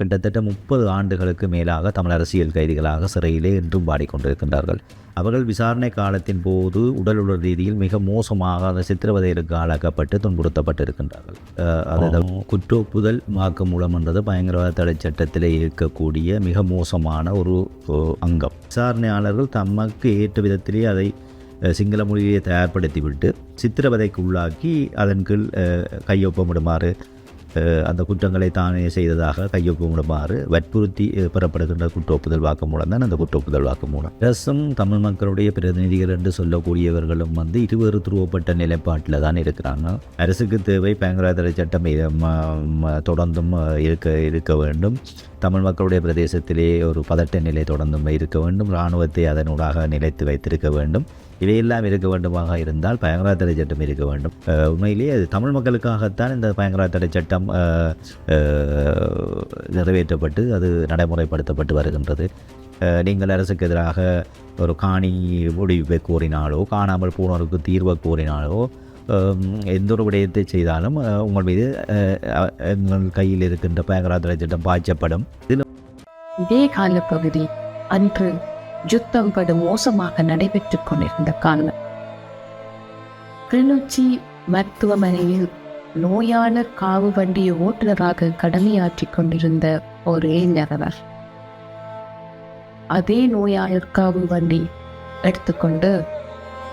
கிட்டத்தட்ட முப்பது ஆண்டுகளுக்கு மேலாக தமிழ் அரசியல் கைதிகளாக சிறையிலே இன்றும் வாடிக்கொண்டிருக்கின்றார்கள். அவர்கள் விசாரணை காலத்தின் போது உடல் உடல் ரீதியில் மிக மோசமாக அந்த சித்திரவதைகளுக்கு ஆளாக்கப்பட்டு துன்புறுத்தப்பட்டிருக்கின்றார்கள். அதாவது குற்றொப்புதல் வாக்குமூலம் என்றது பயங்கரவாத தடை சட்டத்தில் இருக்கக்கூடிய மிக மோசமான ஒரு அங்கம். விசாரணையாளர்கள் தமக்கு ஏற்ற விதத்திலே அதை சிங்கள மொழியை தயார்படுத்திவிட்டு சித்திரவதைக்கு உள்ளாக்கி அதன் கீழ் கையொப்பமிடுமாறு அந்த குற்றங்களை தானே செய்ததாக கையொப்பமிடுமாறு வற்புறுத்தி அஹ், குற்றோப்புதல் வாக்கு மூலம் தான் அந்த குற்றோப்புதல் வாக்கு மூலம். அரசும் தமிழ் மக்களுடைய பிரதிநிதிகள் என்று சொல்லக்கூடியவர்களும் வந்து இருவேறு துருவப்பட்ட நிலைப்பாட்டில் தான் இருக்கிறாங்க. அரசுக்கு தேவை பயங்கரவாத சட்டம் ம- தொடர்ந்தும் இருக்க இருக்க வேண்டும். தமிழ் மக்களுடைய பிரதேசத்திலே ஒரு பதட்ட நிலை தொடர்ந்தும் இருக்க வேண்டும். இராணுவத்தை அதனூடாக நிலைத்து வைத்திருக்க வேண்டும். இவையெல்லாம் இருக்க வேண்டுமாக இருந்தால் பயங்கரவாத தடை சட்டம் இருக்க வேண்டும். உண்மையிலேயே அது தமிழ் மக்களுக்காகத்தான் இந்த பயங்கரவாத தடை சட்டம் நிறைவேற்றப்பட்டு அது நடைமுறைப்படுத்தப்பட்டு வருகின்றது. நீங்கள் அரசுக்கு எதிராக ஒரு காணி முடிவை கோரினாலோ காணாமல் போனோருக்கு தீர்வை கோரினாலோ எந்த ஒரு விடயத்தை செய்தாலும் உங்கள் மீது எங்கள் கையில் இருக்கின்ற பயங்கரவாத திட்டம் பாய்ச்சப்படும் இதில் இதே காலப்பகுதி அன்று யுத்தம் படு மோசமாக நடைபெற்றுக் கொண்டிருந்த காலம் கிளிநொச்சி மருத்துவமனையில் நோயாளர் காவு வண்டி ஓட்டுநராக கடமையாற்றிக் கொண்டிருந்த ஒரு இளைஞரவர் அதே நோயாளர் காவு வண்டி எடுத்துக்கொண்டு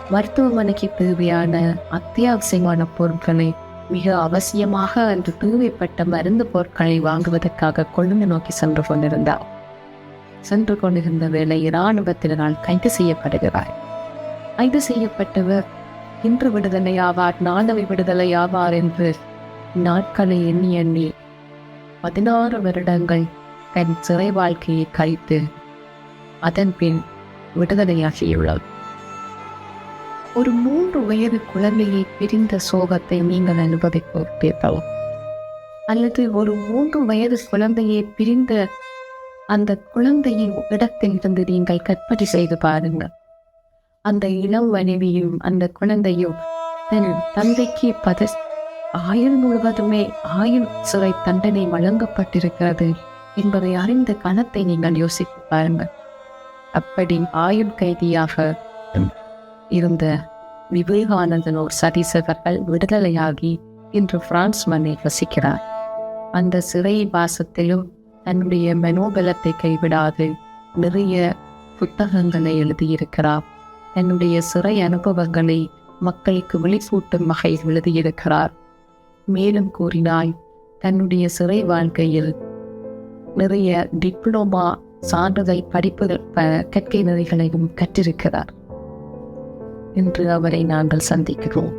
மருத்துவமனைக்கு தேவையான அத்தியாவசியமான பொருட்களை மிக அவசியமாக அன்று தேவைப்பட்ட மருந்து பொருட்களை வாங்குவதற்காக கொழும்பு நோக்கி சென்று கொண்டிருந்தார். சென்று கொண்டிருந்த வேளை இராணுவத்தினரால் கைது செய்யப்படுகிறார். கைது செய்யப்பட்டவர் இன்று விடுதலை ஆவார் நாளவை விடுதலை ஆவார் என்று நாட்களை எண்ணி எண்ணி பதினாறு வருடங்கள் தன் சிறை வாழ்க்கையை கழித்து அதன் பின் விடுதலையாகியுள்ளார். ஒரு மூன்று வயது குழந்தையை பிரிந்த சோகத்தை நீங்கள் அனுபவிப்பீர்கள்? அல்லது ஒரு மூன்று வயது குழந்தையை பிரிந்த அந்த குழந்தையின் இடத்தில் இருந்து நீங்கள் கற்பனை செய்து பாருங்கள். அந்த இளம் மனைவியும் அந்த குழந்தையும் தன் தந்தைக்கு பத ஆயுள் முழுவதுமே ஆயுள் சிறை தண்டனை வழங்கப்பட்டிருக்கிறது என்பதை அறிந்த கணத்தை நீங்கள் யோசித்து பாருங்கள். அப்படி ஆயுள் கைதியாக இருந்த விவேகானந்தன் ஒரு சதீசகர்கள் விடுதலையாகி இன்று பிரான்ஸ் மண்ணில் வசிக்கிறார். அந்த சிறை வாசத்திலும் தன்னுடைய மனோபலத்தை கைவிடாது நிறைய புத்தகங்களை எழுதியிருக்கிறார். தன்னுடைய சிறை அனுபவங்களை மக்களுக்கு விழிசூட்டும் வகையில் எழுதியிருக்கிறார். மேலும் கூறினாய் தன்னுடைய சிறை வாழ்க்கையில் நிறைய டிப்ளோமா சான்றிதழ் படிப்புகள் ப- கற்கை நெறிகளையும் கற்றிருக்கிறார். இன்று அவரை நாங்கள் சந்திக்கிறோம்.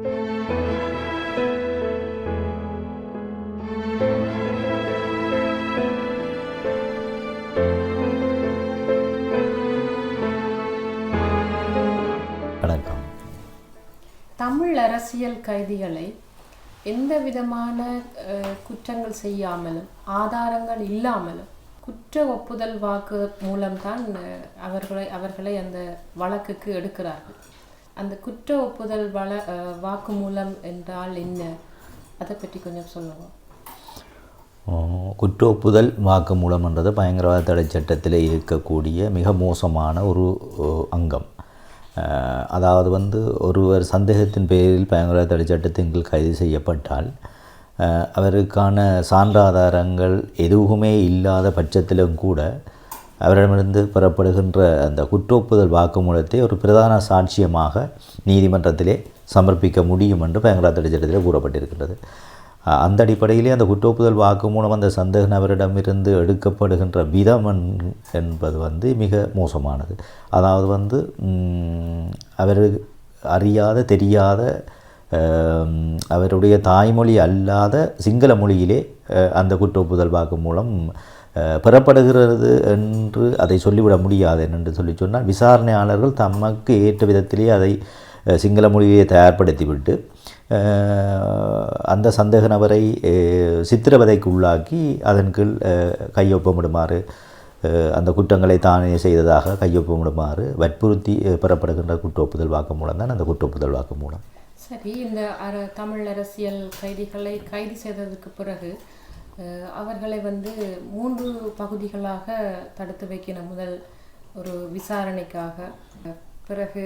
தமிழ் அரசியல் கைதிகளை எந்த விதமான அஹ், குற்றங்கள் செய்யாமலும் ஆதாரங்கள் இல்லாமலும் குற்ற ஒப்புதல் வாக்கு மூலம்தான் அவர்களை அவர்களை அந்த வழக்குக்கு எடுக்கிறார்கள். அந்த குற்ற ஒப்புதல் வள வாக்குமூலம் என்றால் என்ன? அதை பற்றி கொஞ்சம் சொல்லுவோம் குற்ற ஒப்புதல் வாக்குமூலம் என்றது பயங்கரவாத தடை சட்டத்தில் இருக்கக்கூடிய மிக மோசமான ஒரு அங்கம். அதாவது வந்து ஒருவர் சந்தேகத்தின் பேரில் பயங்கரவாத தடை சட்டத்தின் கீழ் கைது செய்யப்பட்டால் அவருக்கான சான்றாதாரங்கள் எதுவுமே இல்லாத பட்சத்திலும் கூட அவரிடமிருந்து பெறப்படுகின்ற அந்த குற்றொப்புதல் வாக்குமூலத்தை ஒரு பிரதான சாட்சியமாக நீதிமன்றத்திலே சமர்ப்பிக்க முடியும் என்று பயங்கரவாத தடை கூறப்பட்டிருக்கின்றது. அந்த அடிப்படையிலே அந்த குற்றொப்புதல் வாக்குமூலம் அந்த சந்தேக நபரிடமிருந்து எடுக்கப்படுகின்ற விதம் என்- என்பது வந்து மிக மோசமானது. அதாவது வந்து அவர் அறியாத தெரியாத அவருடைய தாய்மொழி அல்லாத சிங்கள மொழியிலே அந்த குற்றொப்புதல் வாக்குமூலம் மூலம் பெறப்படுகிறது என்று அதை சொல்லிவிட முடியாது என்று சொல்லி சொன்னால் விசாரணையாளர்கள் தமக்கு ஏற்ற விதத்திலேயே அதை சிங்கள மொழியை தயார்படுத்திவிட்டு அந்த சந்தேக நபரை சித்திரவதைக்கு உள்ளாக்கி அதன் கீழ் கையொப்பமிடுமாறு அந்த குற்றங்களை தானே செய்ததாக கையொப்பமிடுமாறு வற்புறுத்தி அஹ், பெறப்படுகின்ற குற்றொப்புதல் வாக்குமூலம் தான் அந்த குற்றொப்புதல் வாக்குமூலம் சரி இந்த அர தமிழ் அரசியல் கைதிகளை கைது செய்ததற்கு பிறகு அவர்களை வந்து மூன்று பகுதிகளாக தடுத்து வைக்கணும் முதல் ஒரு விசாரணைக்காக. பிறகு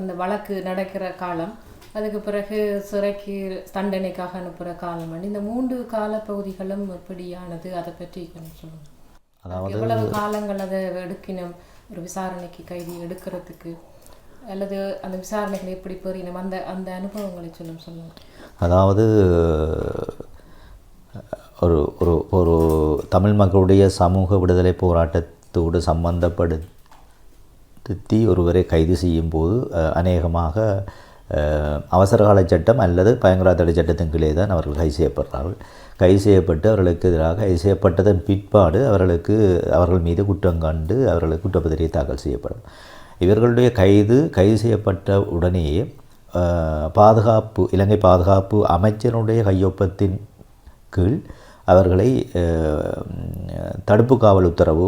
அந்த வழக்கு நடக்கிற காலம் அதுக்கு பிறகு சிறைக்கு தண்டனைக்காக அனுப்புகிற காலம். இந்த மூன்று காலப்பகுதிகளும் எப்படியானது? அதை பற்றி கொஞ்சம் சொல்லுங்க. அதாவது எவ்வளவு காலங்கள் அதை எடுக்கணும் ஒரு விசாரணைக்கு கைதி எடுக்கிறதுக்கு அல்லது அந்த விசாரணைகளை எப்படி பெறினோம்? அந்த அந்த அனுபவங்களை சொல்லும் சொல்லுங்க. அதாவது ஒரு ஒரு ஒரு தமிழ் மக்களுடைய சமூக விடுதலை போராட்டத்தோடு சம்பந்தப்படுத்தி ஒருவரை கைது செய்யும் போது அநேகமாக அவசரகால சட்டம் அல்லது பயங்கரவாத சட்டத்தின் கீழே தான் அவர்கள் கைது செய்யப்படுறார்கள். கைது செய்யப்பட்டு அவர்களுக்கு எதிராக கைது செய்யப்பட்டதன் பிற்பாடு அவர்களுக்கு அவர்கள் மீது குற்றம் கண்டு அவர்களுக்கு குற்றப்பத்திரிகை தாக்கல் செய்யப்படும். இவர்களுடைய கைது கைது செய்யப்பட்ட உடனேயே பாதுகாப்பு இலங்கை பாதுகாப்பு அமைச்சருடைய கையொப்பத்தின் கீழ் அவர்களை தடுப்பு காவல் உத்தரவு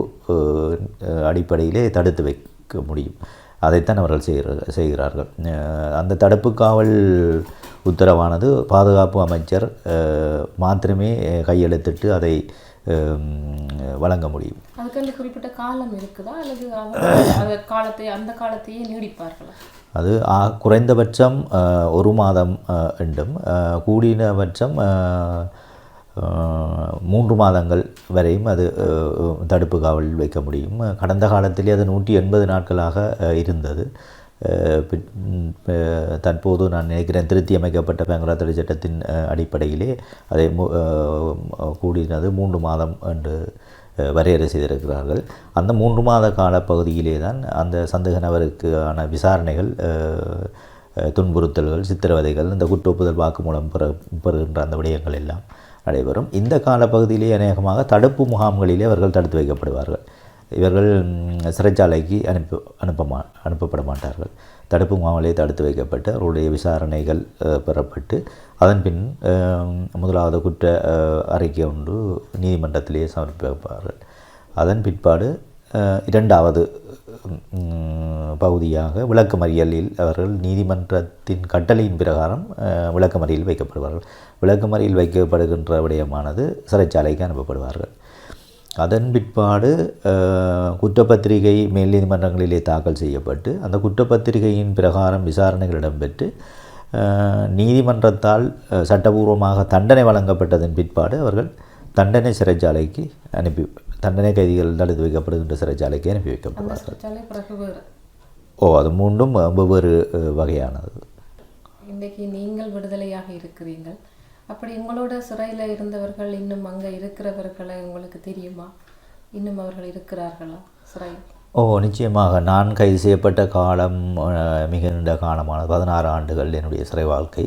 அடிப்படையிலே தடுத்து வைக்க முடியும். அதைத்தான் அவர்கள் செய்கிற செய்கிறார்கள். அந்த தடுப்பு காவல் உத்தரவானது பாதுகாப்பு அமைச்சர் மாத்திரமே கையெழுத்திட்டு அதை வழங்க முடியும். அதுக்கு குறிப்பிட்ட காலம் இருக்குதா? அல்லது அந்த காலத்தை அந்த காலத்தையே நீடிப்பார்களா? அது குறைந்தபட்சம் ஒரு மாதம் என்றும் கூடினபட்சம் மூன்று மாதங்கள் வரையும் அது தடுப்பு காவலில் வைக்க முடியும். கடந்த காலத்திலே அது நூற்றி எண்பது நாட்களாக இருந்தது. பின்- தற்போது நான் நினைக்கிறேன் திருத்தி அமைக்கப்பட்ட பயங்கரவாத சட்டத்தின் அடிப்படையிலே அதை மு- கூடினது மூன்று மாதம் என்று வரையறை செய்திருக்கிறார்கள். அந்த மூன்று மாத காலப்பகுதியிலே தான் அந்த சந்தேக நபருக்கான விசாரணைகள் துன்புறுத்தல்கள் சித்திரவதைகள் இந்த குற்றொப்புதல் வாக்குமூலம் பெற பெறுகின்ற அந்த விடயங்கள் எல்லாம் நடைபெறும். இந்த காலப்பகுதியிலே அநேகமாக தடுப்பு முகாம்களிலே அவர்கள் தடுத்து வைக்கப்படுவார்கள். இவர்கள் சிறைச்சாலைக்கு அனுப்பி அனுப்ப மா அனுப்பப்பட மாட்டார்கள். தடுப்பு முகாமிலே தடுத்து வைக்கப்பட்டு அவருடைய விசாரணைகள் பெறப்பட்டு அதன் பின் முதலாவது குற்ற அறிக்கை ஒன்று நீதிமன்றத்திலேயே சமர்ப்பிப்பார்கள். அதன் பிற்பாடு இரண்டாவது பகுதியாக விளக்கமறியலில் அவர்கள் நீதிமன்றத்தின் கட்டளையின் பிரகாரம் விளக்கமறியல் வைக்கப்படுவார்கள். விளக்கமறியல் வைக்கப்படுகின்ற விடயமானது சிறைச்சாலைக்கு அனுப்பப்படுவார்கள். அதன் பிற்பாடு குற்றப்பத்திரிகை மேல் நீதிமன்றங்களிலே தாக்கல் செய்யப்பட்டு அந்த குற்றப்பத்திரிகையின் பிரகாரம் விசாரணைகள் இடம்பெற்று நீதிமன்றத்தால் சட்டபூர்வமாக தண்டனை வழங்கப்பட்டதன் பிற்பாடு அவர்கள் தண்டனை சிறைச்சாலைக்கு அனுப்பி தண்டனை கைதிகள் தடுத்து வைக்கப்படுகின்ற சிறைச்சாலைக்கு அனுப்பி வைக்கப்படுவார்கள். ஓ அது மூன்றும் வெவ்வேறு வகையானது. இன்றைக்கு நீங்கள் விடுதலையாக இருக்கிறீர்கள். அப்படி உங்களோட சிறையில் இருந்தவர்கள் இன்னும் அங்கே இருக்கிறவர்களை உங்களுக்கு தெரியுமா? இன்னும் அவர்கள் இருக்கிறார்களா சிறையில்? ஓ நிச்சயமாக. நான் கைது செய்யப்பட்ட காலம் மிக நீண்ட காலமானது. பதினாறு ஆண்டுகள் என்னுடைய சிறை வாழ்க்கை.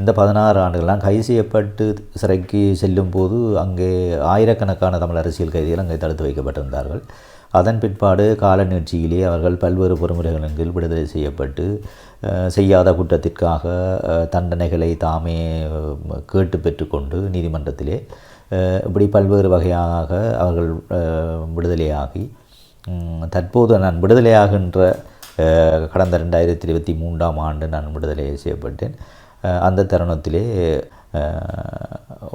இந்த பதினாறு ஆண்டுகள் கைது செய்யப்பட்டு சிறைக்கு செல்லும் போது அங்கே ஆயிரக்கணக்கான தமிழ் அரசியல் கைதிகள் அங்கே தடுத்து வைக்கப்பட்டிருந்தார்கள். அதன் பிற்பாடு கால நீட்சியிலே அவர்கள் பல்வேறு பொறுமுறைகளின் கீழ் விடுதலை செய்யப்பட்டு செய்யாத குற்றத்திற்காக தண்டனைகளை தாமே கேட்டு பெற்றுக்கொண்டு நீதிமன்றத்திலே இப்படி பல்வேறு வகையாக அவர்கள் விடுதலையாகி தற்போது நான் விடுதலையாகின்ற கடந்த ரெண்டாயிரத்தி இருபத்தி மூன்றாம் ஆண்டு நான் விடுதலை செய்யப்பட்டேன். அந்த தருணத்திலே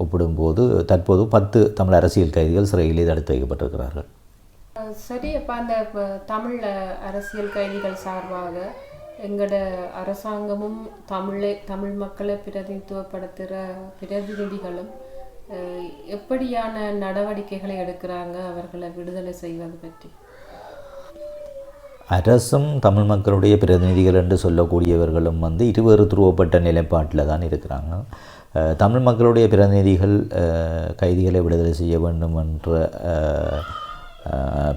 ஒப்பிடும்போது தற்போது பத்து தமிழ் அரசியல் கைதிகள் சிறையிலே தடுத்து வைக்கப்பட்டிருக்கிறார்கள். சரி அப்போ அந்த தமிழ் அரசியல் கைதிகள் சார்பாக எங்களோட அரசாங்கமும் தமிழை தமிழ் மக்களை பிரதிநிதித்துவப்படுத்துகிற பிரதிநிதிகளும் எப்படியான நடவடிக்கைகளை எடுக்கிறாங்க அவர்களை விடுதலை செய்வது பற்றி? அரசும் தமிழ் மக்களுடைய பிரதிநிதிகள் என்று சொல்லக்கூடியவர்களும் வந்து இருவேறு துருவப்பட்ட நிலைப்பாட்டில் தான் இருக்கிறாங்க. தமிழ் மக்களுடைய பிரதிநிதிகள் கைதிகளை விடுதலை செய்ய வேண்டும் என்ற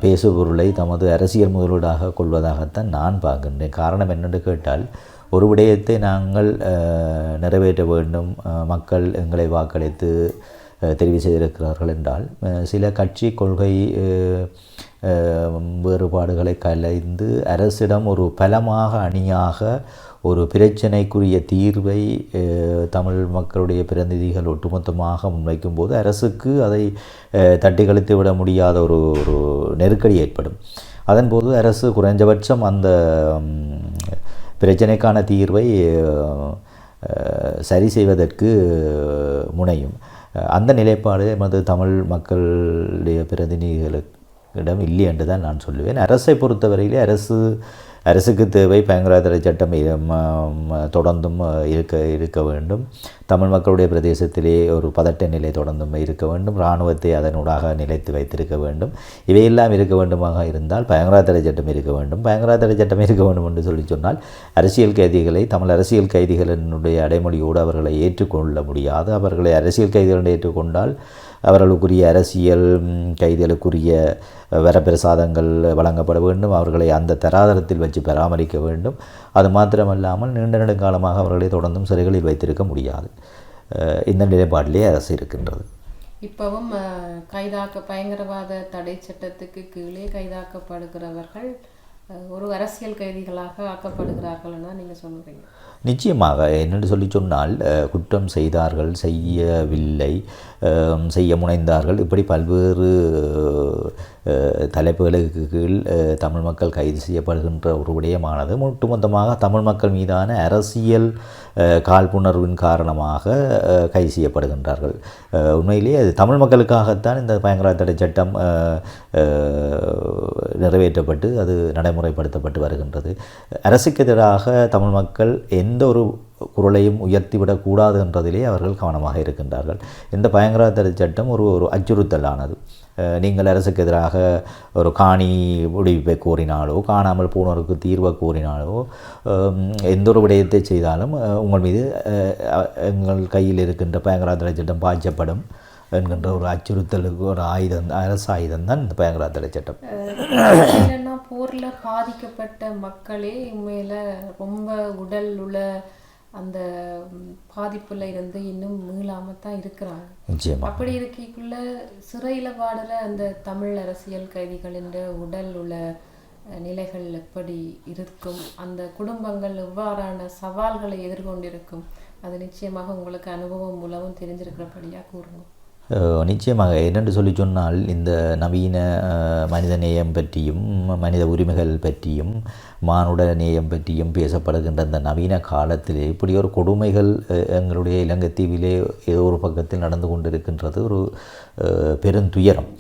பேசுபொருளை தமது அரசியல் முதலீடாக கொள்வதாகத்தான் நான் பார்க்கின்றேன். காரணம் என்னென்று கேட்டால் ஒரு விடயத்தை நாங்கள் நிறைவேற்ற வேண்டும். மக்கள் எங்களை வாக்களித்து தெரிவு செய்திருக்கிறார்கள் என்றால் சில கட்சி கொள்கை வேறுபாடுகளை கலைந்து அரசிடம் ஒரு பலமாக அணியாக ஒரு பிரச்சனைக்குரிய தீர்வை தமிழ் மக்களுடைய பிரதிநிதிகள் ஒட்டுமொத்தமாக முன்வைக்கும் போது அரசுக்கு அதை தட்டி கழித்து விட முடியாத ஒரு ஒரு நெருக்கடி ஏற்படும். அதன்போது அரசு குறைஞ்சபட்சம் அந்த பிரச்சனைக்கான தீர்வை சரி செய்வதற்கு முனையும். அந்த நிலைப்பாடு எமது தமிழ் மக்களுடைய இடம் இல்லை என்று தான் நான் சொல்லுவேன். அரசை பொறுத்தவரையிலே அரசு அரசுக்கு தேவை பயங்கரவாத சட்டம் தொடர்ந்தும் இருக்க இருக்க வேண்டும். தமிழ் மக்களுடைய பிரதேசத்திலே ஒரு பதட்ட நிலை தொடர்ந்தும் இருக்க வேண்டும். இராணுவத்தை அதனூடாக நிலைத்து வைத்திருக்க வேண்டும். இவையெல்லாம் இருக்க வேண்டுமாக இருந்தால் பயங்கரவாத சட்டம் இருக்க வேண்டும். பயங்கரவாத சட்டம் இருக்க வேண்டும் என்று சொல்லி சொன்னால் அரசியல் கைதிகளை தமிழ் அரசியல் கைதிகளினுடைய அடைமொழியோடு அவர்களை ஏற்றுக்கொள்ள முடியாது. அவர்களை அரசியல் கைதிகளை ஏற்றுக்கொண்டால் அவர்களுக்குரிய அரசியல் கைதிகளுக்குரிய வரப்பிரசாதங்கள் வழங்கப்பட வேண்டும். அவர்களை அந்த தராதரத்தில் வச்சு பராமரிக்க வேண்டும். அது மாத்திரமல்லாமல் நீண்ட நெடுங்காலமாக அவர்களை தொடர்ந்தும் சிறைகளில் வைத்திருக்க முடியாது. இந்த நிலைப்பாட்டிலே அரசு இருக்கின்றது. இப்பவும் கைதாக்க பயங்கரவாத தடை சட்டத்துக்கு கீழே கைதாக்கப்படுகிறவர்கள் ஒரு அரசியல் கைதிகளாக ஆக்கப்படுகிறார்கள் தான் நீங்கள் சொல்லுறீங்க. நிச்சயமாக என்னென்று சொல்லி சொன்னால் அஹ், குற்றம் செய்தார்கள் செய்யவில்லை அஹ், செய்ய முனைந்தார்கள் இப்படி பல்வேறு தலைப்புகளுக்கு கீழ் தமிழ் மக்கள் கைது செய்யப்படுகின்ற ஒரு விடயமானது. ஒட்டுமொத்தமாக தமிழ் மக்கள் மீதான அரசியல் காழ்ப்புணர்வின் காரணமாக கைது செய்யப்படுகின்றார்கள். உண்மையிலேயே அது தமிழ் மக்களுக்காகத்தான் இந்த பயங்கரவாத தடை சட்டம் நிறைவேற்றப்பட்டு அது நடைமுறைப்படுத்தப்பட்டு வருகின்றது. அரசுக்கு எதிராக தமிழ் மக்கள் எந்த ஒரு குரலையும் உயர்த்திவிடக்கூடாது என்றதிலே அவர்கள் கவனமாக இருக்கின்றார்கள். இந்த பயங்கரவாத தடை சட்டம் ஒரு ஒரு அச்சுறுத்தலானது. நீங்கள் அரசுக்கு எதிராக ஒரு காணி விடுவிப்பை கோரினாலோ காணாமல் போனோருக்கு தீர்வை கோரினாலோ எந்த ஒரு விடயத்தை செய்தாலும் உங்கள் மீது அஹ், எங்கள் கையில் இருக்கின்ற பயங்கரவாத சட்டம் பாய்ச்சப்படும் என்கின்ற ஒரு அச்சுறுத்தலுக்கு ஒரு ஆயுதம் அரசு ஆயுதம் தான் இந்த பயங்கரவாத சட்டம். போரில் போர்ல பாதிக்கப்பட்ட மக்களே உண்மையில் ரொம்ப உடல் உள்ள அந்த பாதிப்புல இருந்து இன்னும் மீளாம தான் இருக்கிறாங்க. அப்படி இருக்கைக்குள்ள சிறையில வாடுற அந்த தமிழ் அரசியல் கைதிகளின் உடல் உள்ள நிலைகள் எப்படி இருக்கும்? அந்த குடும்பங்கள் எவ்வாறான சவால்களை எதிர்கொண்டிருக்கும்? அது நிச்சயமாக உங்களுக்கு அனுபவம் மூலமும் தெரிஞ்சிருக்கிறபடியா கூறுங்க. நிச்சயமாக என்னென்று சொல்லி சொன்னால் இந்த நவீன மனித நேயம் பற்றியும் மனித உரிமைகள் பற்றியும் மானுட நேயம் பற்றியும் பேசப்படுகின்ற இந்த நவீன காலத்திலே இப்படி ஒரு கொடுமைகள் எங்களுடைய இலங்கை தீவிலே ஏதோ ஒரு பக்கத்தில் நடந்து கொண்டிருக்கின்றது ஒரு பெருந்துயரம்.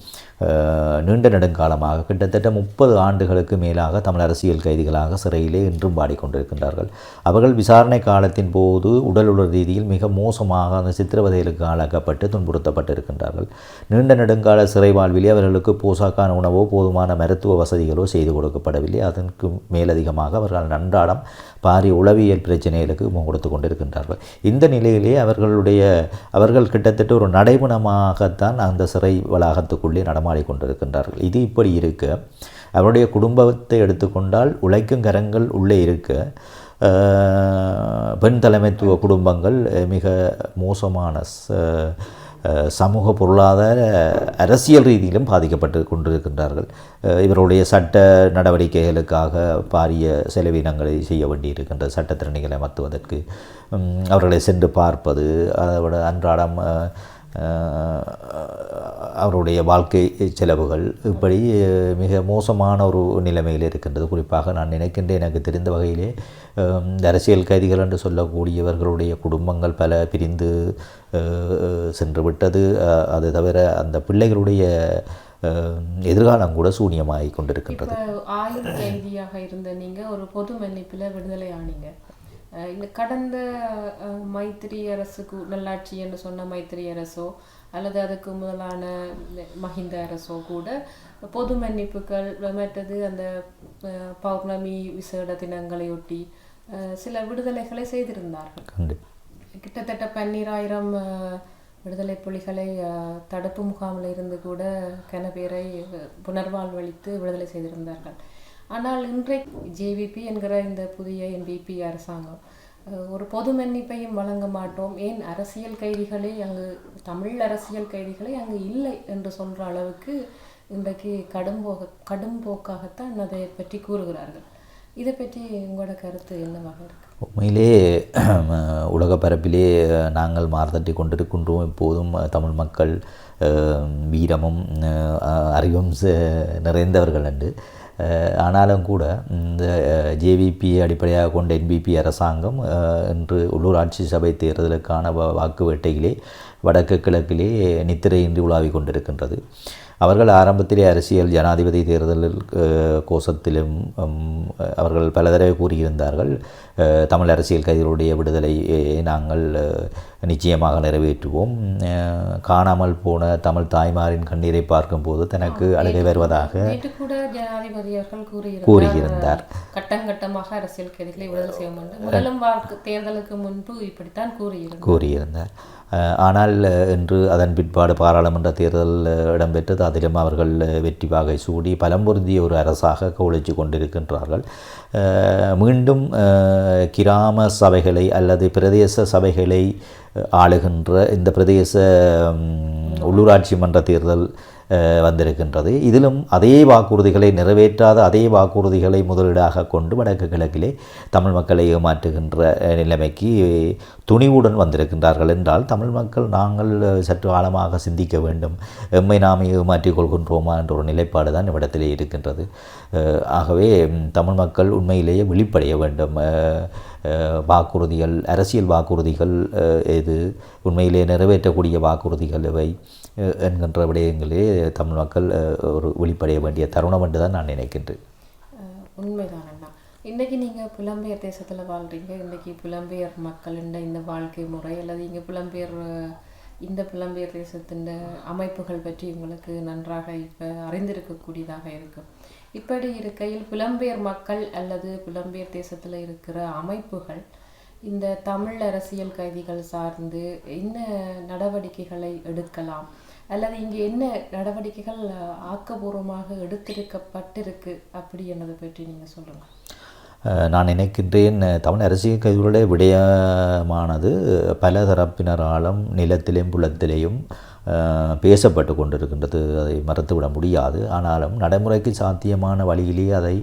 நீண்ட நெடுங்காலமாக கிட்டத்தட்ட முப்பது ஆண்டுகளுக்கு மேலாக தமிழ் அரசியல் கைதிகளாக சிறையிலே இன்றும் பாடிக்கொண்டிருக்கின்றார்கள் அவர்கள் விசாரணை காலத்தின் போது உடல் உடல் ரீதியில் மிக மோசமாக அந்த சித்திரவதைகளுக்கு ஆளாக்கப்பட்டு துன்புறுத்தப்பட்டிருக்கின்றார்கள். நீண்ட நெடுங்கால சிறை வாழ்விலே அவர்களுக்கு போசாக்கான உணவோ போதுமான மருத்துவ வசதிகளோ செய்து கொடுக்கப்படவில்லை. அதற்கு மேலதிகமாக அவர்கள் அன்றாடம் பாரிய உளவியல் பிரச்சனைகளுக்கு முகம் கொடுத்து கொண்டிருக்கின்றார்கள். இந்த நிலையிலே அவர்களுடைய அவர்கள் கிட்டத்தட்ட ஒரு நடைமுணமாகத்தான் அந்த சிறை வளாகத்துக்குள்ளே நடமாடி கொண்டிருக்கின்றார்கள். இது இப்படி இருக்க அவருடைய குடும்பத்தை எடுத்துக்கொண்டால் உழைக்கும் கரங்கள் உள்ளே இருக்க பெண் தலைமைத்துவ குடும்பங்கள் மிக மோசமான சமூக பொருளாதார அரசியல் ரீதியிலும் பாதிக்கப்பட்டு கொண்டிருக்கின்றார்கள். இவருடைய சட்ட நடவடிக்கைகளுக்காக பாரிய செலவினங்களை செய்ய வேண்டியிருக்கின்ற சட்டத்திறனிகளை மத்துவதற்கு அவர்களை சென்று பார்ப்பது அதோட அன்றாடம் அவருடைய வாழ்க்கை செலவுகள் இப்படி மிக மோசமான ஒரு நிலைமையில் இருக்கின்றது. குறிப்பாக நான் நினைக்கின்றேன் எனக்கு தெரிந்த வகையிலே இந்த அரசியல் கைதிகள் என்று சொல்லக்கூடியவர்களுடைய குடும்பங்கள் பல பிரிந்து சென்று விட்டது. அஹ், அது தவிர அந்த பிள்ளைகளுடைய அஹ், எதிர்காலம் கூட சூனியமாகி கொண்டிருக்கின்றது. ஆயுள் கைதியாக இருந்த நீங்க ஒரு பொது மன்னிப்பில் விடுதலை ஆனீங்க. அஹ் இந்த கடந்த அஹ், மைத்திரி அரசுக்கு நல்லாட்சி என்று சொன்ன மைத்திரி அரசோ அல்லது அதுக்கு முதலான மஹிந்த அரசோ கூட பொது மன்னிப்புகள் மற்றது அந்த பௌர்ணமி விசேட தினங்களையொட்டி அஹ், சில விடுதலைகளை செய்திருந்தார்கள். கிட்டத்தட்ட பன்னிராயிரம் விடுதலை புலிகளை அஹ், தடுப்பு முகாமில் இருந்து கூட கன பேரை அஹ், புனர்வாழ்வளித்து விடுதலை செய்திருந்தார்கள். ஆனால் இன்றைக்கு ஜேவிபி என்கிற இந்த புதிய என்பிபி அரசாங்கம் ஒரு பொது மன்னிப்பையும் வழங்க மாட்டோம். ஏன் அரசியல் கைதிகளே அங்கு தமிழ் அரசியல் கைதிகளே அங்கு இல்லை என்று சொல்கிற அளவுக்கு இன்றைக்கு கடும் போக கடும் போக்காகத்தான் அதை பற்றி கூறுகிறார்கள். இதை பற்றி உங்களோட கருத்து என்னவாக இருக்கு? உண்மையிலே உலக பரப்பிலே நாங்கள் மார்த்தட்டி கொண்டிருக்கின்றோம். எப்போதும் தமிழ் மக்கள் வீரமும் அறிவும் ச- நிறைந்தவர்கள் அண்டு ஆனாலும் கூட இந்த ஜேவிபி அடிப்படையாக கொண்ட என்பிபி அரசாங்கம் இன்று உள்ளூராட்சி சபை தேர்தலுக்கான வாக்கு வேட்டையிலே வடக்கு கிழக்கிலே நித்திரையின்றி உலாவிக் கொண்டிருக்கின்றது. அவர்கள் ஆரம்பத்திலே அரசியல் ஜனாதிபதி தேர்தலில் கோஷத்திலும் அவர்கள் பல தடவை கூறியிருந்தார்கள். தமிழ் அரசியல் கைதிகளுடைய விடுதலை நாங்கள் நிச்சயமாக நிறைவேற்றுவோம். காணாமல் போன தமிழ் தாய்மாரின் கண்ணீரை பார்க்கும்போது தனக்கு அழுகை வருவதாக கூறியிருந்தார். கட்டம் கட்டமாக அரசியல் கைதிகளை விடுதலை செய்ய வேண்டும் தேர்தலுக்கு முன்பு இப்படித்தான் கூறியிருந்தார். கூறியிருந்தார். ஆனால் இன்று அதன் பிற்பாடு பாராளுமன்ற தேர்தல் இடம்பெற்றது. அதிலும் அவர்கள் வெற்றி வாகை சூடி பலம் பொருந்திய ஒரு அரசாக கவுளிச்சு கொண்டிருக்கின்றார்கள். மீண்டும் கிராம சபைகளை அல்லது பிரதேச சபைகளை ஆளுகின்ற இந்த பிரதேச உள்ளூராட்சி மன்ற தேர்தல் வந்திருக்கின்றது. இதிலும் அதே வாக்குறுதிகளை நிறைவேற்றாத அதே வாக்குறுதிகளை முதலீடாக கொண்டு வடக்கு கிழக்கிலே தமிழ் மக்களை ஏமாற்றுகின்ற நிலைமைக்கு துணிவுடன் வந்திருக்கின்றார்கள் என்றால் தமிழ் மக்கள் நாங்கள் சற்று ஆழமாக சிந்திக்க வேண்டும். எம்மை நாமே ஏமாற்றிக் கொள்கின்றோமா என்ற ஒரு நிலைப்பாடு தான் இவ்விடத்திலே இருக்கின்றது. ஆகவே தமிழ் மக்கள் உண்மையிலேயே விழிப்படைய வேண்டும். வாக்குறுதிகள் அரசியல் வாக்குறுதிகள் இது எது? உண்மையிலே நிறைவேற்றக்கூடிய வாக்குறுதிகள் இவை என்கின்ற விடயங்களே தமிழ் மக்கள் ஒரு வெளிப்படைய வேண்டிய தருணம் என்று தான் நான் நினைக்கின்றேன். உண்மைதான் அண்ணா. இன்றைக்கி நீங்கள் புலம்பெயர் தேசத்தில் வாழ்கிறீங்க இன்றைக்கி புலம்பெயர் மக்களின் இந்த வாழ்க்கை முறை அல்லது இங்கே புலம்பெயர் இந்த புலம்பெயர் தேசத்தின் அமைப்புகள் பற்றி உங்களுக்கு நன்றாக இப்போ அறிந்திருக்கக்கூடியதாக இருக்கும் இப்படி இருக்கையில் புலம்பெயர் மக்கள் அல்லது புலம்பெயர் தேசத்தில் இருக்கிற அமைப்புகள் இந்த தமிழ் அரசியல் கைதிகள் சார்ந்து என்ன நடவடிக்கைகளை எடுக்கலாம்? அல்லது இங்கே என்ன நடவடிக்கைகள் ஆக்கபூர்வமாக எடுத்திருக்கப்பட்டிருக்கு அப்படி என்னதை பற்றி நீங்கள் சொல்லுங்கள் நான் நினைக்கின்றேன் தமிழ் அரசியல் கைதிகளுடைய விடயமானது பல தரப்பினராலும் நிலத்திலேயும் புலத்திலேயும் பேசப்பட்டு கொண்டிருக்கின்றது. அதை மறுத்துவிட முடியாது. ஆனாலும் நடைமுறைக்கு சாத்தியமான வழியிலேயே அதை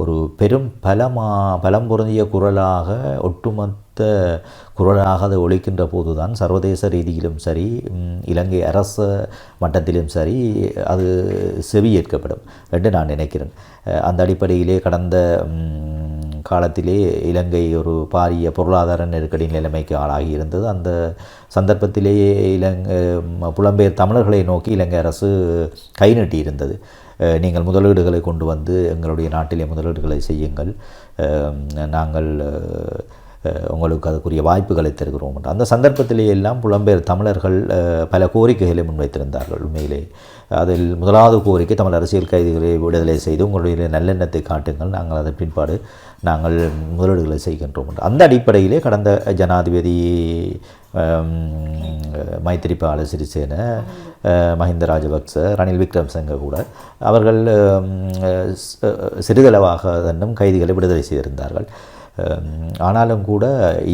ஒரு பெரும் பலமா பலம் பொருந்திய குரலாக ஒட்டுமொத்த குரலாக அதை ஒழிக்கின்ற போதுதான் சர்வதேச ரீதியிலும் சரி இலங்கை அரச மட்டத்திலும் சரி அது செவியேற்கப்படும் என்று நான் நினைக்கிறேன். அந்த அடிப்படையிலே கடந்த காலத்திலே இலங்கை ஒரு பாரிய பொருளாதார நெருக்கடி நிலைமைக்கு ஆளாகி இருந்தது. அந்த சந்தர்ப்பத்திலேயே இலங்கை புலம்பெயர் தமிழர்களை நோக்கி இலங்கை அரசு கை நீட்டி இருந்தது. நீங்கள் முதலீடுகளை கொண்டு வந்து எங்களுடைய நாட்டிலே முதலீடுகளை செய்யுங்கள். நாங்கள் உங்களுக்கு அதுக்குரிய வாய்ப்புகளை தருகிறோம் அந்த சந்தர்ப்பத்திலே எல்லாம் புலம்பெயர் தமிழர்கள் பல கோரிக்கைகளை முன்வைத்திருந்தார்கள் உண்மையிலே. அதில் முதலாவது கோரிக்கை தமிழ் அரசியல் கைதிகளை விடுதலை செய்து உங்களுடைய நல்லெண்ணத்தை காட்டுங்கள். நாங்கள் அதன் பின்பாடு நாங்கள் முதலீடுகளை செய்கின்றோம் அந்த அடிப்படையிலே கடந்த ஜனாதிபதி மைத்திரிபால சிறிசேன மஹிந்த ராஜபக்ச ரணில் விக்ரம்சிங்க கூட அவர்கள் சிறிதளவாக தன்னும் கைதிகளை விடுதலை செய்திருந்தார்கள். ஆனாலும் கூட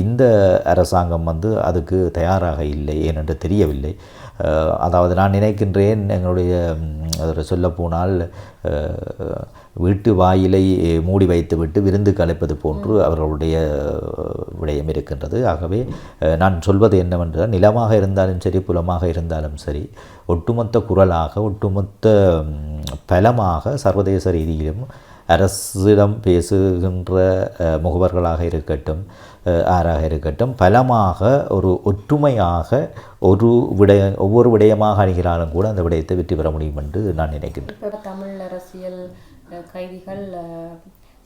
இந்த அரசாங்கம் வந்து அதுக்கு தயாராக இல்லை ஏனென்று தெரியவில்லை. அதாவது நான் நினைக்கின்றேன் எங்களுடைய அதில் சொல்லப்போனால் வீட்டு வாயிலை மூடி வைத்துவிட்டு விருந்துக்கு அழைப்பது போன்று அவர்களுடைய விடயம் இருக்கின்றது. ஆகவே நான் சொல்வது என்னவென்றால் நிலமாக இருந்தாலும் சரி புலமாக இருந்தாலும் சரி ஒட்டுமொத்த குரலாக ஒட்டுமொத்த பலமாக சர்வதேச ரீதியிலும் அரசிடம் பேசுகின்ற முகவர்களாக இருக்கட்டும் ஆறாக ஆராக இருக்கட்டும் பலமாக ஒரு ஒற்றுமையாக ஒரு விடய ஒவ்வொரு விடயமாக அணுகிறாலும் கூட அந்த விடயத்தை வெற்றி பெற முடியும் என்று நான் நினைக்கின்றேன். இப்போ தமிழ் அரசியல் கைதிகள்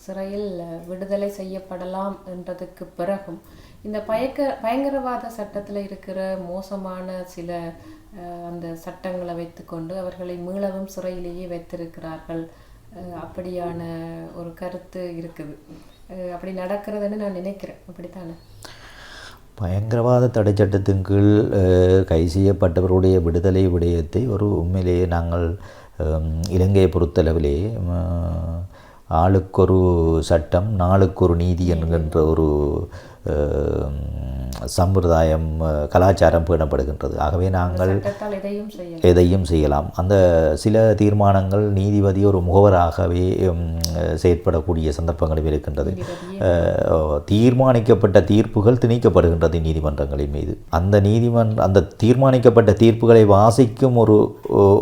சிறையில் விடுதலை செய்யப்படலாம் என்றதுக்கு பிறகும் இந்த பயக்க பயங்கரவாத சட்டத்தில் இருக்கிற மோசமான சில அந்த சட்டங்களை வைத்துக்கொண்டு அவர்களை மீளவும் சிறையிலேயே வைத்திருக்கிறார்கள். அப்படியான ஒரு கருத்து இருக்குது. அப்படி நடக்கிறதுன்னு நான் நினைக்கிறேன். அப்படித்தானே? பயங்கரவாத தடை சட்டத்தின் கீழ் கை கைது செய்யப்பட்டவருடைய விடுதலை விடயத்தை ஒரு உண்மையிலேயே நாங்கள் இலங்கையை பொறுத்தளவிலே ஆளுக்கொரு சட்டம் நாளுக்கொரு நீதி என்கின்ற ஒரு சம்பிரதாயம் கலாச்சாரம் பேணப்படுகின்றது. ஆகவே நாங்கள் எதையும் செய்யலாம். அந்த சில தீர்மானங்கள் நீதிபதி ஒரு முகவராகவே செயற்படக்கூடிய சந்தர்ப்பங்களும் இருக்கின்றது. தீர்மானிக்கப்பட்ட தீர்ப்புகள் திணிக்கப்படுகின்றது நீதிமன்றங்களின் மீது. அந்த நீதிமன்ற அந்த தீர்மானிக்கப்பட்ட தீர்ப்புகளை வாசிக்கும் ஒரு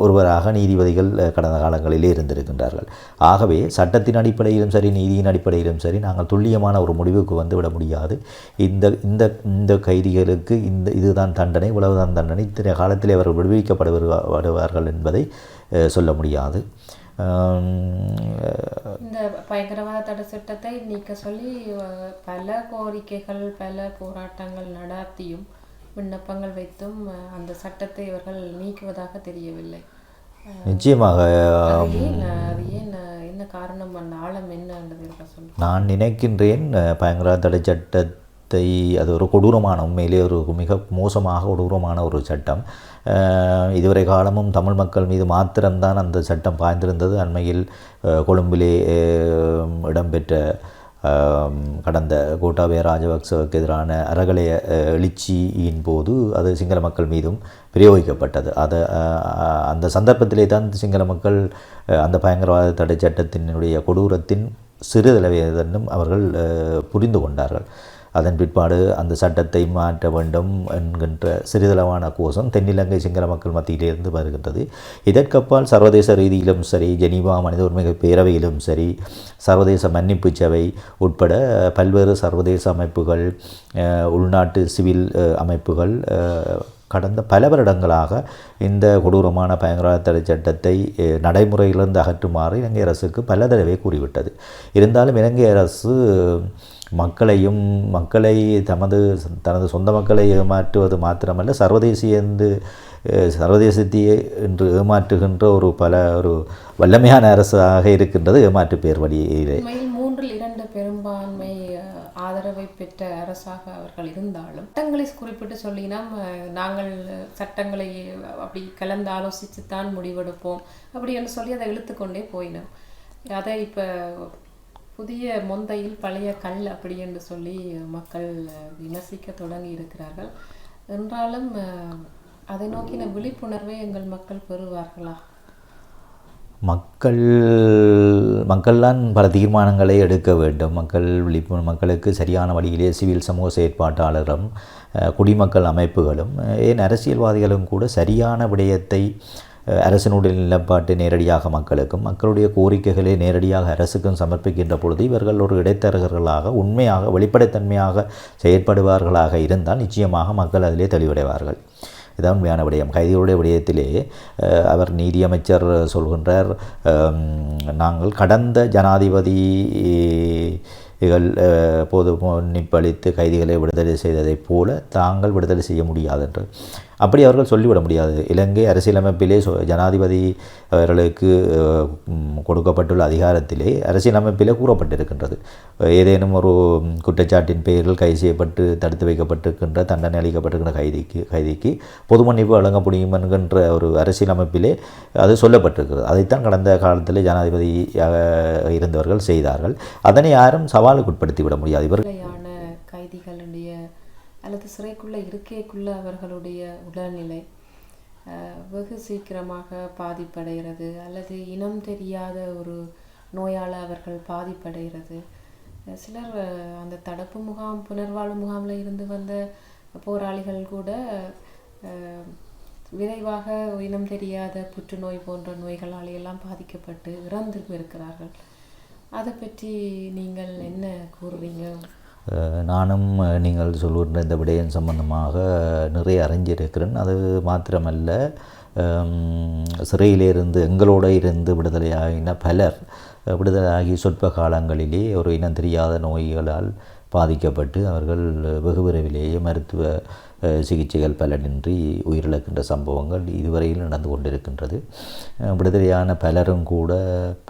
ஒருவராக நீதிபதிகள் கடந்த காலங்களிலே இருந்திருக்கின்றார்கள். ஆகவே சட்டத்தின் அடிப்படையிலும் சரி நீதியின் அடிப்படையிலும் சரி நாங்கள் துல்லியமான ஒரு முடிவுக்கு வந்து விட முடியாது. இந்த இந்த இந்த கைதிகளுக்கு இந்த இதுதான் தண்டனை இவ்வளவுதான் தண்டனை. இத்தனை காலத்தில் அவர்கள் விடுவிக்கப்படுவார்கள் என்பதை சொல்ல முடியாது. இந்த பயங்கரவாத தடை சட்டத்தை நீக்க சொல்லி பல கோரிக்கைகள் பல போராட்டங்கள் நடாத்தியும் விண்ணப்பங்கள் வைத்தும் அந்த சட்டத்தை இவர்கள் நீக்குவதாக தெரியவில்லை. நிச்சயமாக என்ன காரணம் அந்த ஆழம் என்னன்றது நான் நினைக்கின்றேன் பயங்கர பயங்கரவாத தடை சட்டத்தை அது ஒரு கொடூரமான உண்மையிலே ஒரு மிக மோசமாக கொடூரமான ஒரு சட்டம். இதுவரை காலமும் தமிழ் மக்கள் மீது மாத்திரம்தான் அந்த சட்டம் பாய்ந்திருந்தது. அண்மையில் கொழும்பிலே இடம்பெற்ற கடந்த கோட்டாபய ராஜபக்சவுக்கு எதிரான அறகலைய எழுச்சியின் போது அது சிங்கள மக்கள் மீதும் பிரயோகிக்கப்பட்டது. அது அந்த சந்தர்ப்பத்திலே தான் சிங்கள மக்கள் அந்த பயங்கரவாத தடை சட்டத்தினுடைய கொடூரத்தின் சிறிதளவேதனும் அவர்கள் புரிந்து கொண்டார்கள். அதன் பிற்பாடு அந்த சட்டத்தை மாற்ற வேண்டும் என்கின்ற சிறிதளவான கோஷம் தென்னிலங்கை சிங்கள மக்கள் மத்தியிலிருந்து வருகின்றது. இதற்கப்பால் சர்வதேச ரீதியிலும் சரி ஜெனீவா மனித உரிமை பேரவையிலும் சரி சர்வதேச மன்னிப்பு சபை உட்பட பல்வேறு சர்வதேச அமைப்புகள் உள்நாட்டு சிவில் அமைப்புகள் கடந்த பல வருடங்களாக இந்த கொடூரமான பயங்கரவாத தடை சட்டத்தை நடைமுறையிலிருந்து அகற்றுமாறு இலங்கை அரசுக்கு பல தடவை கூறிவிட்டது. இருந்தாலும் இலங்கை அரசு மக்களையும் மக்களை தமது தனது சொந்த மக்களை ஏமாற்றுவது மாத்திரமல்ல சர்வதேசிய என்று சர்வதேசத்தையே என்று ஏமாற்றுகின்ற ஒரு பல ஒரு வல்லமையான அரசாக இருக்கின்றது ஏமாற்று பேர் வழியிலே. மூன்றில் இரண்டு பெரும்பான்மை ஆதரவை பெற்ற அரசாக அவர்கள் இருந்தாலும் சட்டங்களை குறிப்பிட்டு சொல்லினா நாங்கள் சட்டங்களை அப்படி கலந்து ஆலோசித்து தான் முடிவெடுப்போம் அப்படி என்று சொல்லி அதை இழுத்துக்கொண்டே போயினோம் அதை இப்போ புதிய மொந்தையில் பழைய கல் அப்படி என்று சொல்லி மக்கள் விமர்சிக்க தொடங்கி இருக்கிறார்கள். என்றாலும் அதை நோக்கின விழிப்புணர்வை எங்கள் மக்கள் பெறுவார்களா? மக்கள் மக்கள்தான் பல தீர்மானங்களை எடுக்க வேண்டும். மக்கள் விழிப்பு மக்களுக்கு சரியான வழியிலே சிவில் சமூக செயற்பாட்டாளரும் குடிமக்கள் அமைப்புகளும் ஏன் அரசியல்வாதிகளும் கூட சரியான விடயத்தை அரசினுடைய நிலப்பாட்டை நேரடியாக மக்களுக்கும் மக்களுடைய கோரிக்கைகளை நேரடியாக அரசுக்கும் சமர்ப்பிக்கின்ற பொழுது இவர்கள் ஒரு இடைத்தரகர்களாக உண்மையாக வெளிப்படைத்தன்மையாக செயற்படுவார்களாக இருந்தால் நிச்சயமாக மக்கள் அதிலே தெளிவடைவார்கள். இதான் உண்மையான விடயம். கைதிகளுடைய விடயத்திலே அவர் நீதியமைச்சர் சொல்கின்றார் நாங்கள் கடந்த ஜனாதிபதி இகள் போது மன்னிப்பளித்து கைதிகளை விடுதலை செய்ததைப் போல தாங்கள் விடுதலை செய்ய முடியாது என்று அப்படி அவர்கள் சொல்லிவிட முடியாது. இலங்கை அரசியலமைப்பிலே சொ- ஜனாதிபதி அவர்களுக்கு கொடுக்கப்பட்டுள்ள அதிகாரத்திலே அரசியலமைப்பிலே கூறப்பட்டிருக்கின்றது. ஏதேனும் ஒரு குற்றச்சாட்டின் பெயரில் கைது செய்யப்பட்டு தடுத்து வைக்கப்பட்டிருக்கின்ற தண்டனை அளிக்கப்பட்டிருக்கின்ற கைதிக்கு கைதிக்கு பொது மன்னிப்பு வழங்க முடியும் என்கின்ற ஒரு அரசியலமைப்பிலே அது சொல்லப்பட்டிருக்கிறது. அதைத்தான் கடந்த காலத்தில் ஜனாதிபதி இருந்தவர்கள் செய்தார்கள். அதனை யாரும் சவாலுக்கு உட்படுத்தி விட முடியாது. இவர்களையான கைதிகளுடைய அல்லது சிறைக்குள்ள இருக்கைக்குள்ள அவர்களுடைய உடல்நிலை அஹ், வெகு சீக்கிரமாக பாதிப்படைகிறது. அல்லது இனம் தெரியாத ஒரு நோயால் அவர்கள் பாதிப்படைகிறது. சிலர் அந்த தடுப்பு முகாம் புனர்வாழ்வு முகாமில் இருந்து வந்த போராளிகள் கூட அஹ், விரைவாக இனம் தெரியாத புற்றுநோய் போன்ற நோய்களால் எல்லாம் பாதிக்கப்பட்டு இறந்து இருக்கிறார்கள் அதை பற்றி நீங்கள் என்ன கூறுவீங்க நானும் நீங்கள் சொல்லுகின்ற இந்த விடயம் சம்பந்தமாக நிறைய அறிஞ்சிருக்கிறேன். அது மாத்திரமல்ல சிறையிலிருந்து எங்களோட இருந்து விடுதலையாகின பலர் விடுதலையாகி சொற்ப காலங்களிலே ஒரு இனம் தெரியாத நோய்களால் பாதிக்கப்பட்டு அவர்கள் வெகு விரைவிலேயே மருத்துவ சிகிச்சைகள் பலனின்றி உயிரிழக்கின்ற சம்பவங்கள் இதுவரையில் நடந்து கொண்டிருக்கின்றது. விடுதலையான பலரும் கூட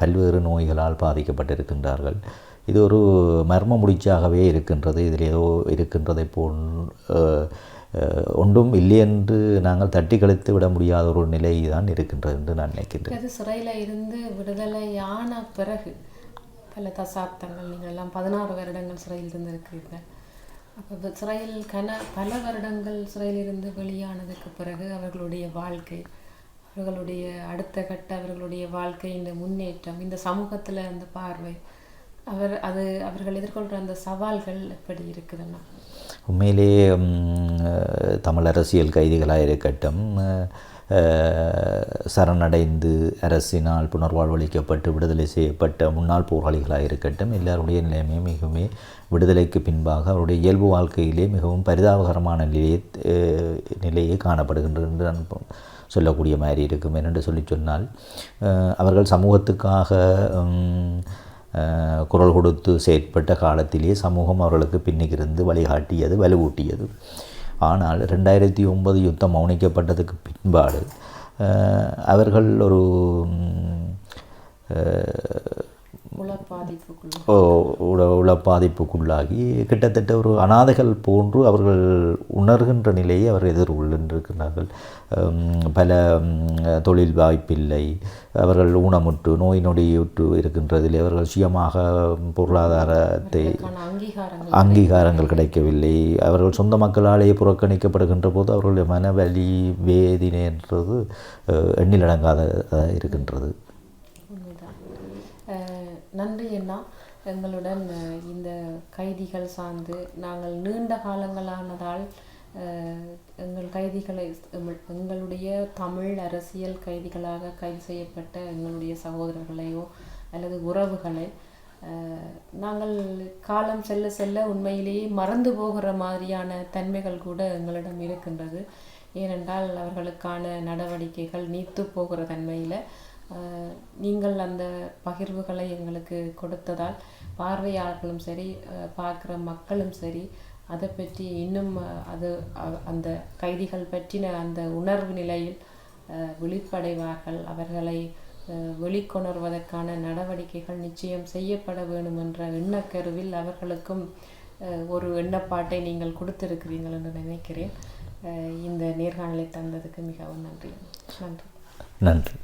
பல்வேறு நோய்களால் பாதிக்கப்பட்டிருக்கின்றார்கள். இது ஒரு மர்ம முடிச்சாகவே இருக்கின்றது. இதில் ஏதோ இருக்கின்றதை போல் ஒன்றும் இல்லை என்று நாங்கள் தட்டி கழித்து விட முடியாத ஒரு நிலை தான் இருக்கின்றது என்று நான் நினைக்கின்றேன். அது சிறையில் இருந்து விடுதலையான பிறகு பல தசாப்தங்கள் நீங்கள் எல்லாம் பதினாறு வருடங்கள் சிறையில் இருந்திருக்கிறீர்கள். அப்போ சிறையில் கன பல வருடங்கள் சிறையில் இருந்து வெளியானதுக்கு பிறகு அவர்களுடைய வாழ்க்கை அவர்களுடைய அடுத்த கட்ட அவர்களுடைய வாழ்க்கை இந்த முன்னேற்றம் இந்த சமூகத்தில் அந்த பார்வை அவர் அது அவர்கள் எதிர்கொள்கிற அந்த சவால்கள் எப்படி இருக்குதுன்னா? உண்மையிலேயே தமிழ் அரசியல் கைதிகளாக இருக்கட்டும் சரணடைந்து அரசினால் புனர்வாழ்வளிக்கப்பட்டு விடுதலை செய்யப்பட்ட முன்னாள் போராளிகளாக இருக்கட்டும் எல்லாருடைய நிலைமை மிகவும் விடுதலைக்கு பின்பாக அவருடைய இயல்பு வாழ்க்கையிலே மிகவும் பரிதாபகரமான நிலையை நிலையே காணப்படுகின்றது என்று நான் சொல்லக்கூடிய மாதிரி இருக்கும். என்று சொல்லி சொன்னால் அவர்கள் சமூகத்துக்காக குரல் கொடுத்து செயற்பட்ட காலத்திலே சமூகம் அவர்களுக்கு பின்னிக்கிருந்து வழிகாட்டியது வலுவூட்டியது. ஆனால் ரெண்டாயிரத்தி ஒன்பது யுத்தம் மௌனிக்கப்பட்டதுக்கு பின்பாடு அவர்கள் ஒரு உள பாதிப்புக்குள்ளாகி கிட்டத்தட்ட ஒரு அனாதைகள் போன்று அவர்கள் உணர்கின்ற நிலையை அவர் எதிர்கொள்கின்றிருக்கிறார்கள். உம், பல தொழில் வாய்ப்பில்லை. அவர்கள் ஊனமுற்று நோய் நொடியுற்று இருக்கின்றதில் அவர்கள் சுயமாக பொருளாதாரத்தை அங்கீகாரங்கள் கிடைக்கவில்லை. அவர்கள் சொந்த மக்களாலேயே புறக்கணிக்கப்படுகின்ற போது அவர்களுடைய மனவலி வேதினைன்றது அஹ், எண்ணிலடங்காத இருக்கின்றது. நன்றி அண்ணா எங்களுடன் இந்த கைதிகள் சார்ந்து நாங்கள் நீண்ட காலங்களானதால் எங்கள் கைதிகளை எங்களுடைய தமிழ் அரசியல் கைதிகளாக கைது செய்யப்பட்ட எங்களுடைய சகோதரர்களையோ அல்லது உறவுகளை நாங்கள் காலம் செல்ல செல்ல உண்மையிலேயே மறந்து போகிற மாதிரியான தன்மைகள் கூட எங்களிடம் இருக்கின்றது. ஏனென்றால் அவர்களுக்கான நடவடிக்கைகள் நீத்து போகிற தன்மையில் நீங்கள் அந்த பகிர்வுகளை எங்களுக்கு கொடுத்ததால் பார்வையாளர்களும் சரி பார்க்குற மக்களும் சரி அதை பற்றி இன்னும் அது அந்த கைதிகள் பற்றின அந்த உணர்வு நிலையில் விழிப்படைவார்கள். அவர்களை வெளிக்கொணர்வதற்கான நடவடிக்கைகள் நிச்சயம் செய்யப்பட வேண்டும் என்ற எண்ணக்கருவில் அவர்களுக்கும் ஒரு எண்ணப்பாட்டை நீங்கள் கொடுத்திருக்கிறீர்கள் என்று நினைக்கிறேன். இந்த நேர்காணலை தந்ததுக்கு மிகவும் நன்றி. நன்றி. நன்றி.